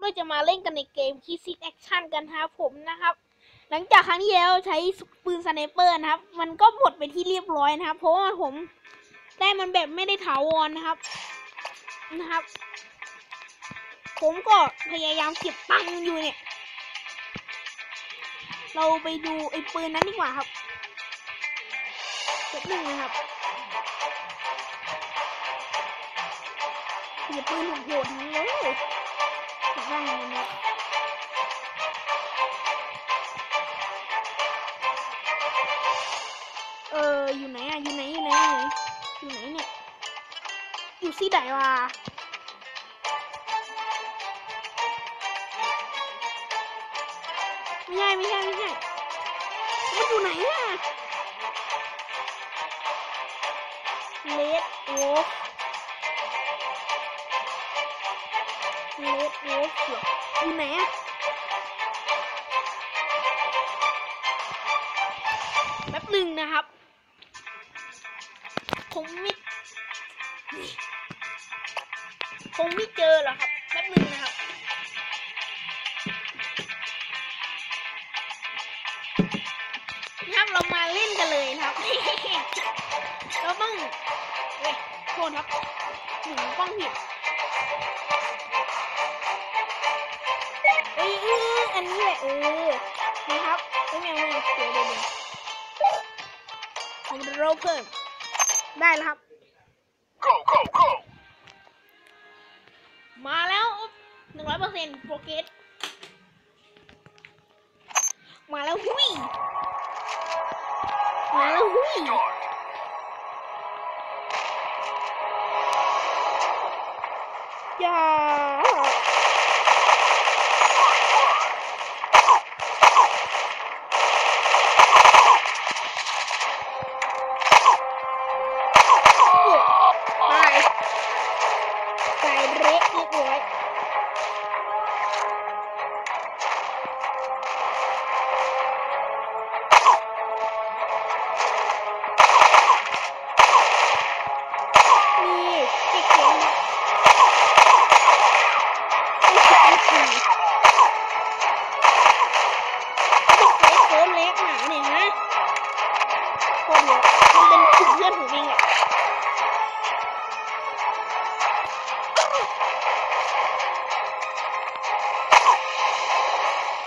เราจะมาเล่นกันในเกมคิซิกแอคชั่นกันครับผมนะครับ หลังจากครั้งที่แล้วใช้ปืนสไนเปอร์นะครับ มันก็หมดไปที่เรียบร้อยนะครับ เพราะว่าผมได้มันแบบไม่ได้ถาวรนะครับนะครับ ผมก็พยายามเก็บตังค์อยู่เนี่ย เราไปดูไอ้ปืนนั้นดีกว่าครับเก็บหนึ่งนะครับเก็บปืนโหดๆนั้เลย อยากได้เงินเนี่ยเอออยู่ไหนอะอยู่ไหนอยู่ไหนอยู่ไหนอยู่ไหนเนี่ยอยู่ที่ไหนวะไม่ใช่ไม่ใช่ไม่ใช่มันอยู่ไหนอะเลดโวฟ โวฟเหรออยู่ไหนอะแป๊บหนึ่งนะครับ คงไม่คงไม่เจอหรอครับแป๊บหนึ่งนะครับนะครับเรามาเล่นกันเลยครับ เราต้องเว้ยโทษครับหนึ่งป้องผิด เอ้ยเอ้อันนี้แหละเออนะครับไม่แมวไม่เดี๋ยวเดี๋ยวเดี๋ยวผมโรเพิ่มได้แล้วครับ Go, go, go! มาแล้วหนึ่งร้อยเปอร์เซ็นต์โปรเกสมาแล้วหุยมาแล้วหุยอย่า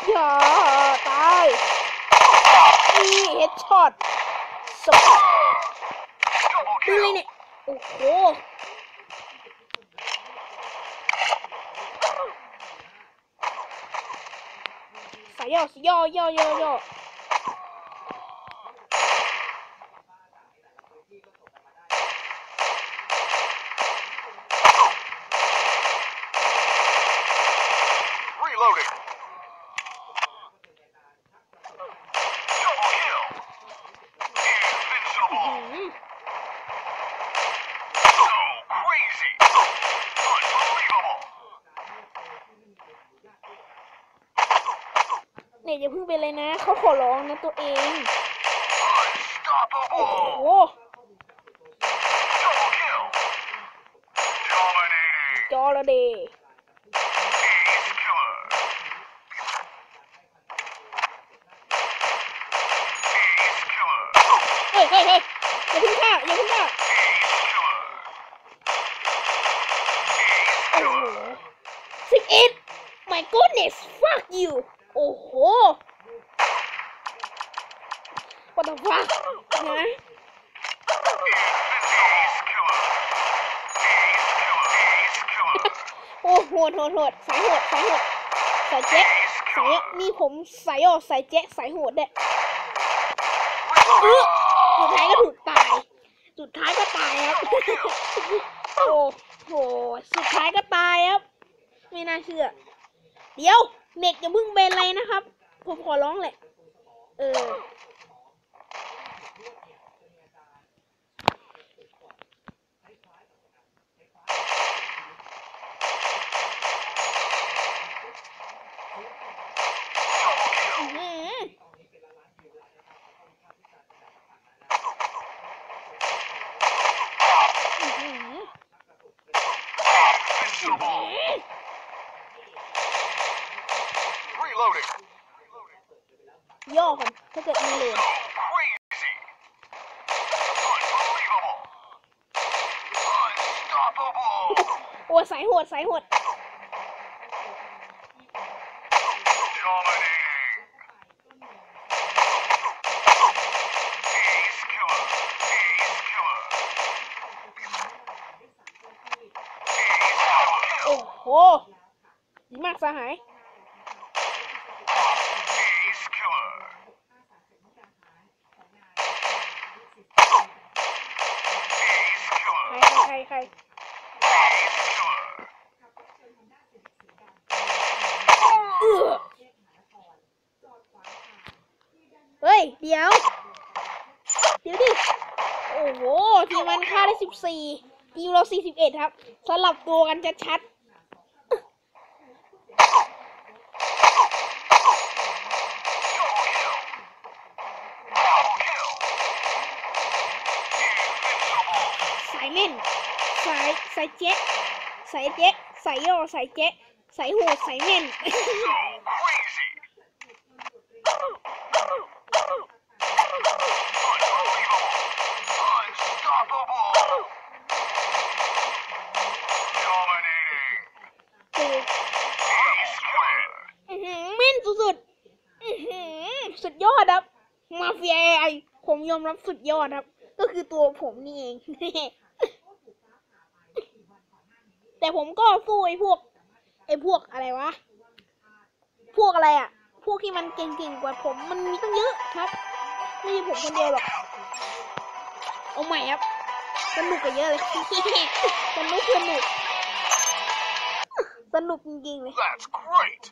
อย่าตายนี่เฮดช็อตสปอตดูเลยเนี่ย โอ้โหสายย่อสายย่อย่อย่อย่อ Reloading. Double kill. อื้อ Invincible. หือ So crazy. Unbelievable. เนี่ย อย่าเพิ่งไปเลยนะ เขาขอร้องนะตัวเอง โอ้โหจอระเดเฮ้ยเฮ้ยเฮ้ยอย่าพิ่งฆ่าอย่าพิ่งฆ่าสิบเอ็ my goodness fuck you โอ้โห what the fuck นะ Ace killer. Ace killer. Ace killer. โอ้โหดโหดโหดสายโหดสายโหดสายเจ๊ก Ace สาย killer. นี่ผมสายย่อสายเจ๊กสายโหดเนี่ยเออ Reloading. สุดท้ายก็ถูกตาย สุดท้ายก็ตายครับ โอ้โห สุดท้ายก็ตายครับ ไม่น่าเชื่อ เดี๋ยว เน็ตอย่าเพิ่งเป็นอะไรนะครับ ผมขอร้องแหละ เอออื้อหืออื้อหือ Invincible. Reloading. ย่อก่อนถ้าเกิดมีเลน So crazy. Unbelievable. Unstoppable. โอ้ยสายโห ดสายโหดโอ้โหดีมากสหาย Ace killer. Ace ใคร killer. ใครใครใคร Ace killer. เอื้อเฮ้ย เดี๋ยว เดี๋ยวดิ โอ้โห ทีมมันฆ่าได้ สิบสี่ทีมเราสี่สิบเอ็ดครับสลับตัวกันจะชัดสายเม่นสายสายเจ๊ะสายเจ๊ะสายย่อสายเจ๊ะสายโหดสายเม่น So crazy. Unbelievable. Unstoppable. Dominating. โอ้โห Ace killer. อื้อหือเม่นสุดๆอื้อหือสุดยอดครับ มาเฟียไอผ มยอมรับสุดยอดครับ ก็คือตัวผมนี่เอง แต่ผมก็สู้ไอ้พวก ไอ้พวกอะไรวะ พวกอะไรอะ พวกที่มันเก่งๆกว่าผมมันมีตั้งเยอะครับ ไม่ใช่ผมคนเดียวหรอก เอาใหม่ครับสนุกกว่าเยอะเลยสนุกสนุกสนุกจริงๆเลย That's great.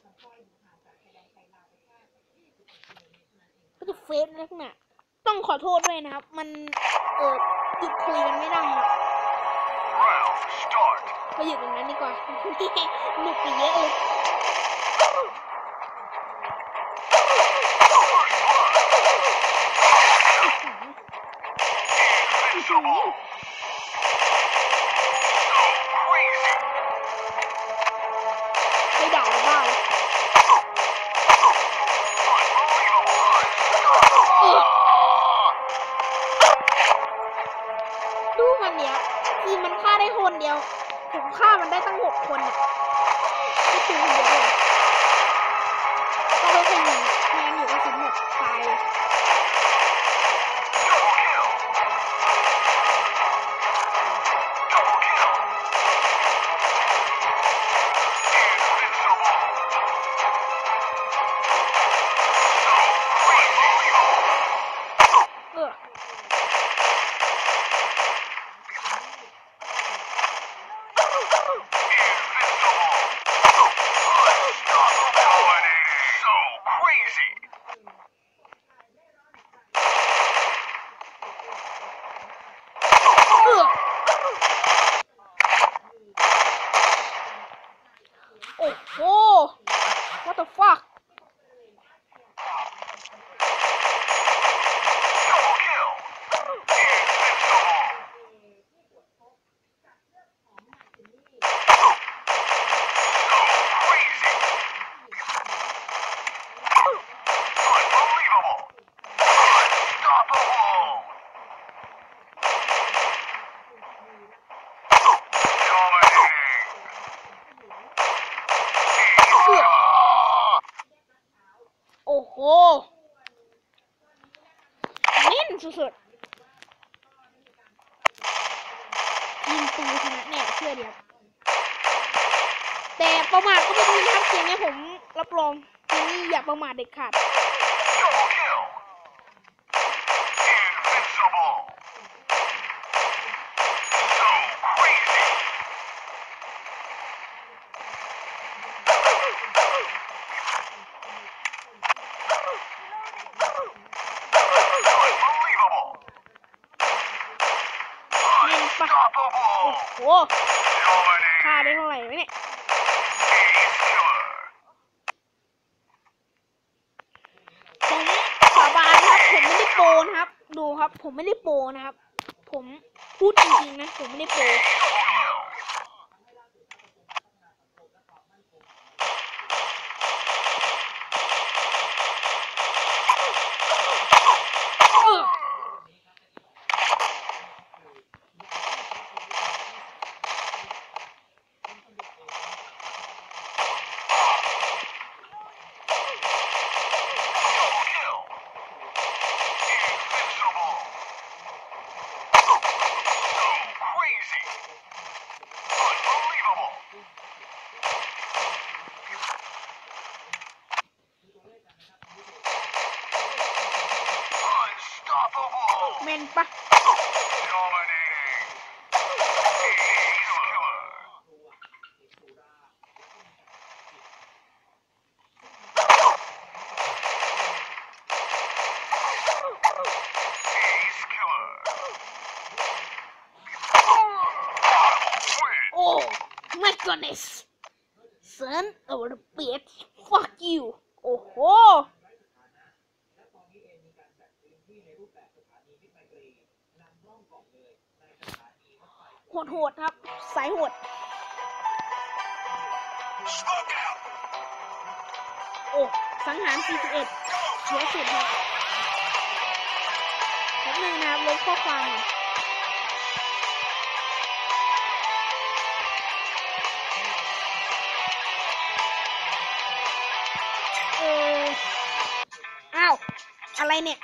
ก็จะเฟซลักษณะ ต้องขอโทษด้วยนะครับ มันเออหยุดคุยกันไม่ได้ครับ Round start. ไปหยุดตรงนั้นดีกว่าหนุกไปเยอะเลย ประมาทเด็ดขาด ผมไม่ได้โปนะครับ ผมพูดจริงๆนะ ผมไม่ได้โป้ promise. Son, I would be เนี่ย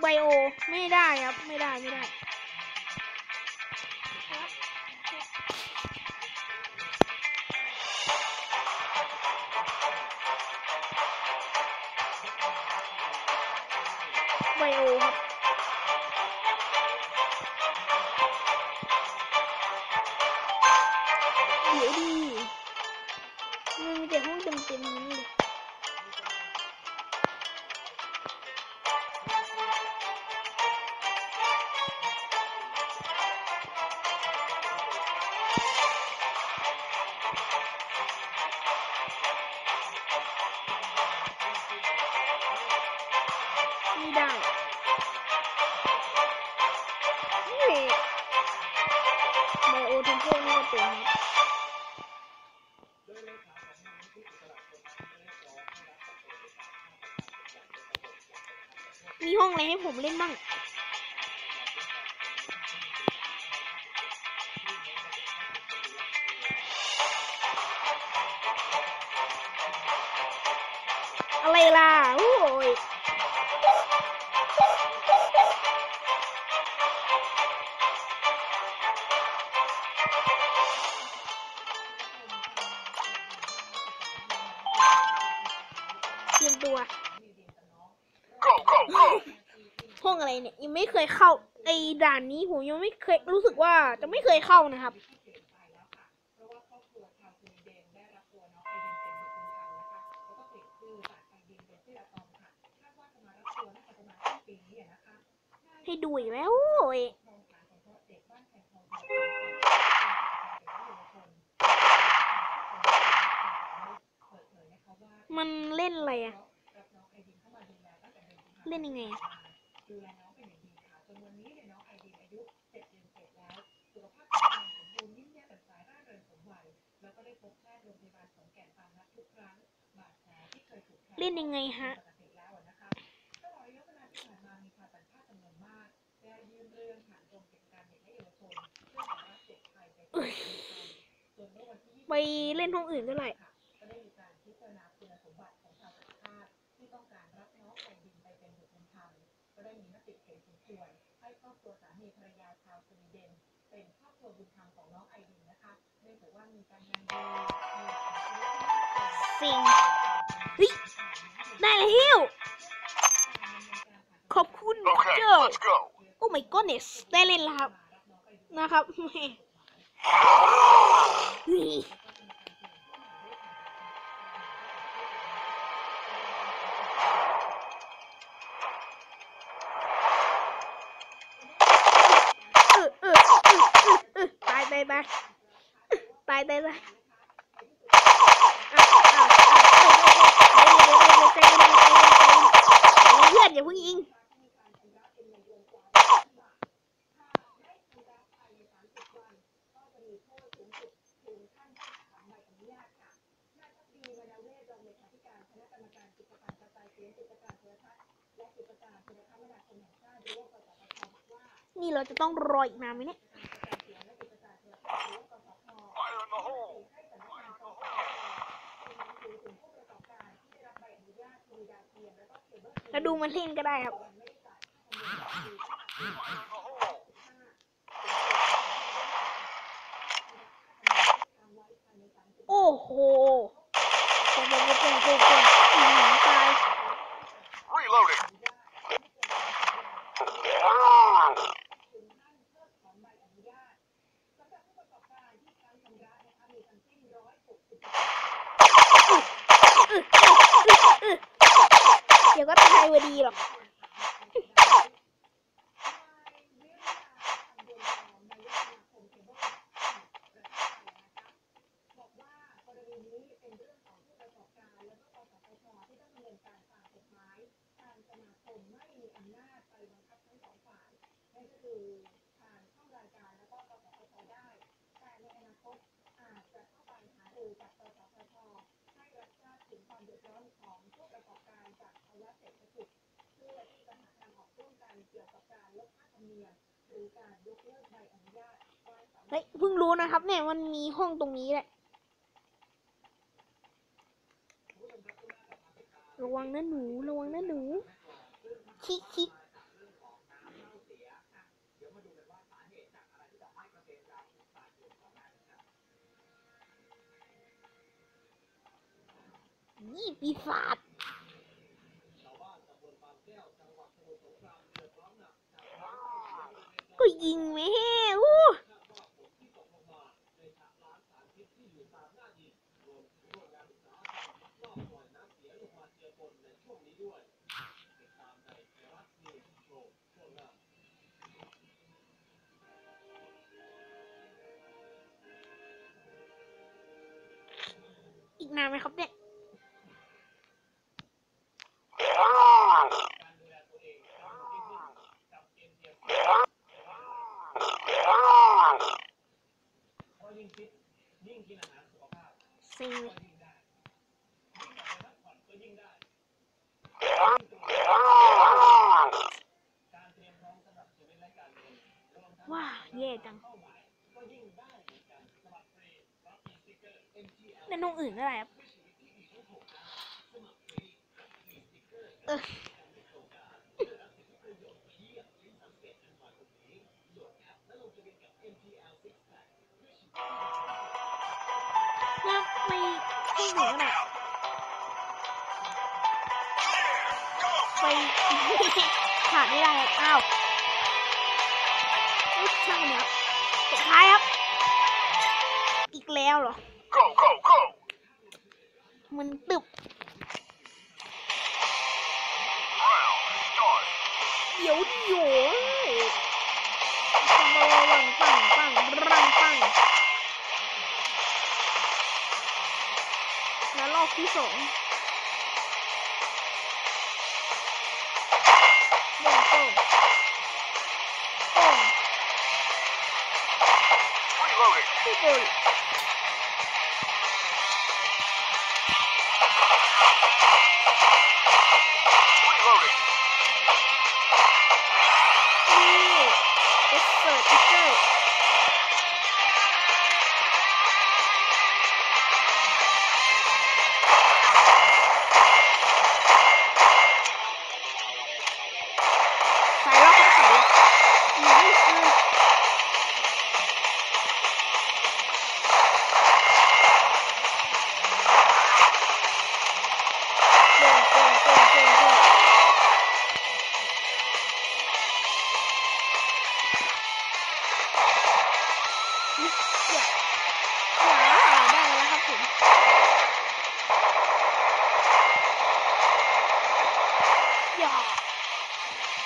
ไบโอ ไม่ได้ครับ ไม่ได้ ไม่ได้ไบโอครับเดี๋ยวดีมันมีแต่ห้องเต็มๆนั้ อะไรล่ะ โอ้ยเตรียมตัว Go, go, go. ห้องอะไรเนี่ย ยังไม่เคยเข้าไอ้ด่านนี้ผมยังไม่เคยรู้สึกว่าจะไม่เคยเข้านะครับ ให้ดูอีกแล้วโอ้ยมันเล่นอะไรอะเล่นยังไงอะเล่นยังไงฮะ เอ้ย ไปเล่นห้องอื่นก็ได้สิงเฮ้ยได้แล้วขอบคุณพระ Okay, เจ้า let's go. โอ้ my goodness ได้เล่นแล้วครับ นะครับ แหม่เฮ้ยเออเออเออเออเออตายตายตายตายตายตายอ้าวอ้าวอ้าวเดี๋ยวเดี๋ยวเดี๋ยวใจเย็นใจเย็นใจเย็นใจเย็นเพื่อนอย่าเพิ่งยิง นี่เราจะต้องรออีกนานไหมเนี่ยแล้วดูมันเล่นก็ได้ครับ ไปบังคับทั้งสองฝ่ายนั่นก็คืผ่านช่องรายการแล้วก็กสทชได้ แต่ในอนาคตอาจจะเข้าไปหารือกับกสทชให้รับทราบถึงความเดือดร้อนของผู้ประกอบการจากภาวะเศรษฐกิจเพื่อที่จะหาทางออกร่วมกันเกี่ยวกับการลดค่าธรมเนีหรือการยกเลิกใบอนุญาตเฮ้ยเพิ่งรู้นะครับ เนี่ยมันมีห้องตรงนี้แหละระวังนะหนู ระวังนะหนู คิกคิกนี่ปีศาจก็ยิงไหมแฮ่อู้ นานไหมครับเนี่ยซิงว้าเย่จัง เล่นน้องอื่นก็ได้ครับเออแล้วไม่ไม่หนูก็ได้ไปขาดไม่ได้ครับอ้าวช่างมันครับสุดท้ายครับ อีกแล้วเหรอ Go, go, มันตึบเดี๋ยวเดี๋ยวปังปังปังปังปังปังแล้วรอบที่สองโป่ง อย่าได้แล้วครับผมอย่า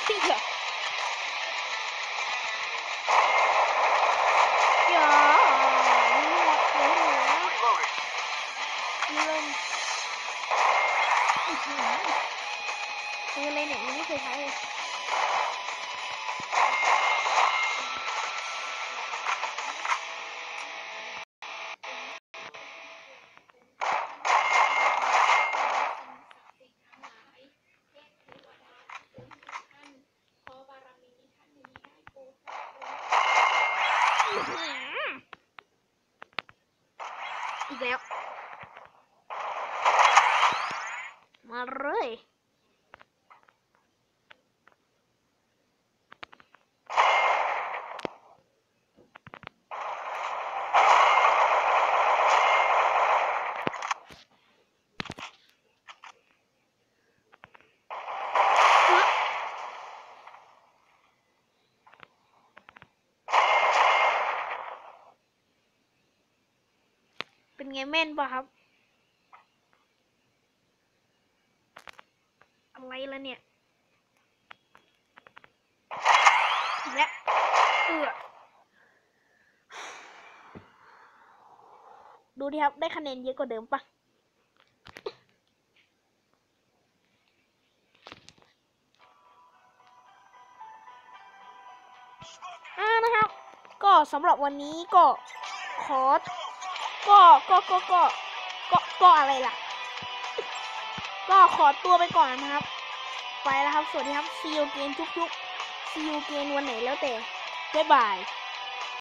พี่อย่าอย่านี่หมดเลยนะ Reloading. เริ่มอื้อหือปืนอะไรเนี่ยยังไม่เคยใช้เลย อื้อหืออีกแล้ว มาเลย เป็น ไงแม่นป่ะครับ อะไรละเนี่ยแล้วเอือดูดิครับ ได้คะแนนเยอะกว่าเดิมปะอ่านะครับ ก็สำหรับวันนี้ก็ขอ ก็ก็ก็ก็ก็ก็อะไรล่ะ ก็ขอตัวไปก่อนนะครับ ไปแล้วครับ สวัสดีครับซีอูเกนทุกๆซีอูเกนวันไหนแล้วแต่บ๊ายบาย